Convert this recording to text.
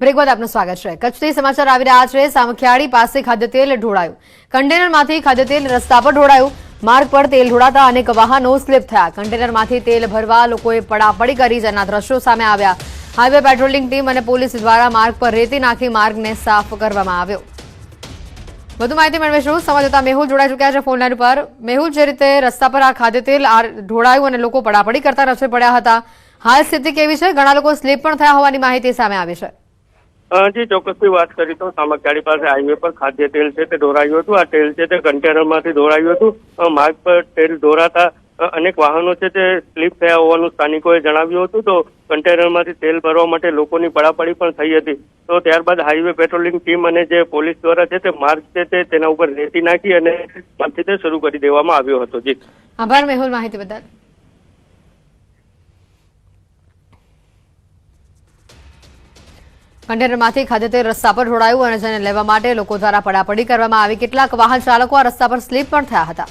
Break આપનું સ્વાગત છે. કચ્છથી સમાચાર આવી રહ્યા છે. સામખિયાળી પાસે ખાદ્યતેલ ઢોળાયું. કન્ટેનરમાંથી ખાદ્યતેલ રસ્તા પર ઢોળાયું. માર્ગ પર તેલ ઢોળાતા અનેક વાહનો સ્લીપ થયા. કન્ટેનરમાંથી તેલ ભરવા લોકોએ પડાપડી કરી. જેના દ્રશ્યો સામે આવ્યા. હાઈવે પેટ્રોલિંગ ટીમ અને પોલીસ દ્વારા માર્ગ પર રેતી નાખી માર્ગને સાફ કરવામાં આવ્યો. વધુ માહિતી મેળવીશું સમજતા મેહુલ જોડાઈ ચૂક્યા છે ફોનલાઈન પર મેહુલ, જે રીતે રસ્તા પર આ ખાદ્યતેલ ઢોળાયું અને લોકો પડાપડી કરતા રસ્તે પડ્યા હતા. હાલ સ્થિતિ કેવી છે? ઘણા લોકો સ્લીપ પણ થયા હોવાની માહિતી સામે આવી છે. જી, ચોક્કસથી વાત કરી તો સામખિયાળી પાસે હાઈવે પર ખાદ્ય તેલ છે તે ઢોરાયું હતું. આ તેલ છે તે કન્ટેનરમાંથી ઢોરાયું હતું. માર્ગ પર તેલ ઢોરાતા અનેક વાહનો છે તે સ્લીપ થયા હોવાનું સ્થાનિકોએ જણાવ્યું હતું. તો કન્ટેનરમાંથી તેલ ભરવા માટે લોકોની પડાપડી પણ થઈ હતી. તો ત્યારબાદ હાઈવે પેટ્રોલિંગ ટીમ અને જે પોલીસ દ્વારા છે તે માર્ગ છે તે તેના ઉપર રેતી નાખી અને માર્ગથી તે શરૂ કરી દેવામાં આવ્યો હતો. જી. આભાર, મેહુલ માહિતી બદલ. કન્ટેનરમાંથી ખાદ્યતેલ રસ્તા પર ઢોળાયું અને જેને લેવા માટે લોકો દ્વારા પડાપડી કરવામાં આવી. કેટલાક વાહન ચાલકો આ રસ્તા પર સ્લીપ પણ થયા હતા.